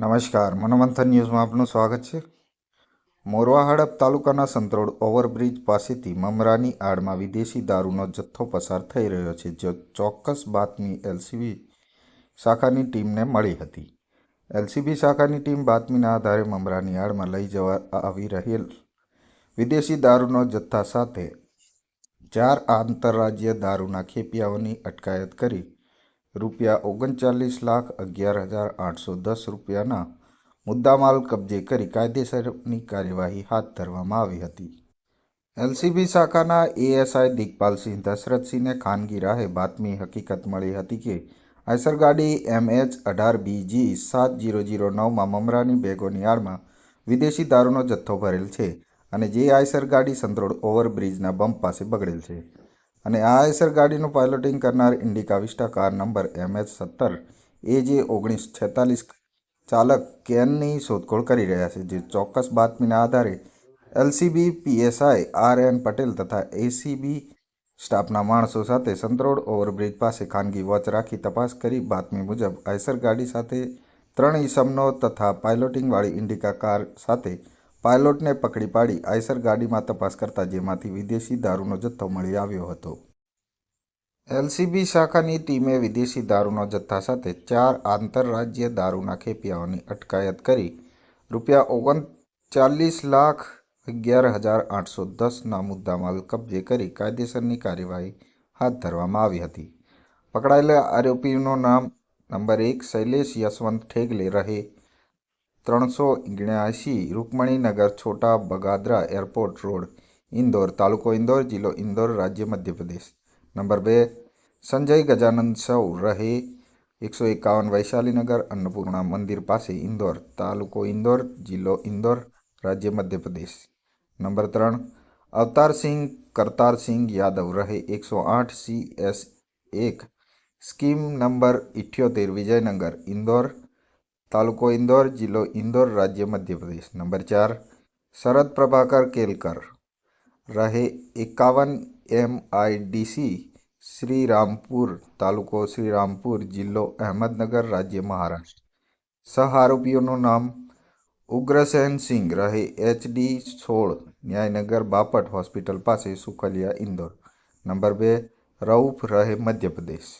નમસ્કાર, મનોમંથન ન્યૂઝમાં આપનું સ્વાગત છે. મોરવા હડપ તાલુકાના સંતરોડ ઓવરબ્રિજ પાસેથી મમરાની આડમાં વિદેશી દારૂનો જથ્થો પસાર થઈ રહ્યો છે, જે ચોક્કસ બાતમી એલસીબી શાખાની ટીમને મળી હતી. એલસીબી શાખાની ટીમ બાતમીના આધારે મમરાની આડમાં લઈ જવા આવી રહેલ વિદેશી દારૂનો જથ્થા સાથે ચાર આંતરરાજ્ય દારૂના ખેપિયાઓની અટકાયત કરી રૂપિયા ઓગણચાલીસ લાખ અગિયાર હજાર આઠસો દસ રૂપિયાના મુદ્દામાલ કબજે કરી કાયદેસરની કાર્યવાહી હાથ ધરવામાં આવી હતી. એલસીબી શાખાના એએસઆઈ દિગપાલસિંહ દશરથસિંહને ખાનગી રાહે બાતમી હકીકત મળી હતી કે, આઈસર ગાડી એમએચ અઢાર બીજી સાત જીરો જીરો નવમાં મમરાની બેગોની આડમાં વિદેશી દારૂનો જથ્થો ભરેલ છે અને જે આઈસર ગાડી સંતરોડ ઓવરબ્રિજના બમ્પ પાસે બગડેલ છે. અને આ એસર ગાડીનું પાયલોટિંગ કરનાર Indica Vista car number MH સત્તર એ જે ઓગણીસ છેતાલીસ ચાલક કેનની શોધખોળ કરી રહ્યા છે, જે ચોક્કસ બાતમીના આધારે LCB, PSI R N Patel તથા એસીબી સ્ટાફના માણસો સાથે સંતરોડ ઓવરબ્રિજ પાસે ખાનગી વોચ રાખી તપાસ કરી બાતમી મુજબ આઈસર ગાડી સાથે ત્રણ ઈસમનો તથા પાયલોટિંગવાળી ઇન્ડિકા કાર સાથે પાયલોટને પકડી પાડી આઈસર ગાડીમાં તપાસ કરતા જેમાંથી વિદેશી દારૂનો જથ્થો મળી આવ્યો હતો. એલસીબી શાખાની ટીમે વિદેશી દારૂનો જથ્થા સાથે ચાર આંતરરાજ્ય દારૂના ખેપિયાઓની અટકાયત કરી રૂપિયા ઓગણચાલીસ લાખ અગિયાર હજાર આઠસો દસના મુદ્દામાલ કબજે કરી કાયદેસરની કાર્યવાહી હાથ ધરવામાં આવી હતી. પકડાયેલા આરોપીનું નામ નંબર એક શૈલેષ યશવંત ઠેગલે રહે ત્રણસો ઓગણ્યાસી રૂકમણીનગર છોટા બગાદરા એરપોર્ટ રોડ ઇન્દોર તાલુકો ઇન્દોર જિલ્લો ઇન્દોર રાજ્ય મધ્યપ્રદેશ નંબર બે સંજય ગજાનંદ સૌ રહે એકસો એકાવન વૈશાલીનગર અન્નપૂર્ણા મંદિર પાસે ઇન્દોર તાલુકો ઇન્દોર જિલ્લો ઇન્દોર રાજ્ય મધ્યપ્રદેશ નંબર ત્રણ અવતારસિંહ કરતારસિંહ યાદવ રહે એકસો આઠ સી એસ એક સ્કીમ નંબર ઇઠ્યોતેર વિજયનગર ઇન્દોર તાલુકો ઇન્દોર જિલ્લો ઇન્દોર રાજ્ય મધ્યપ્રદેશ નંબર ચાર શરદ પ્રભાકર કેલકર રહે એકાવન એમ આઈ ડીસી શ્રીરામપુર તાલુકો શ્રીરામપુર જિલ્લો અહમદનગર રાજ્ય મહારાષ્ટ્ર સહ આરોપીઓનું નામ ઉગ્રસેન સિંઘ રહે એચડી સોળ ન્યાયનગર બાપટ હોસ્પિટલ પાસે સુખલિયા ઇન્દોર નંબર બે રઉફ રહે મધ્યપ્રદેશ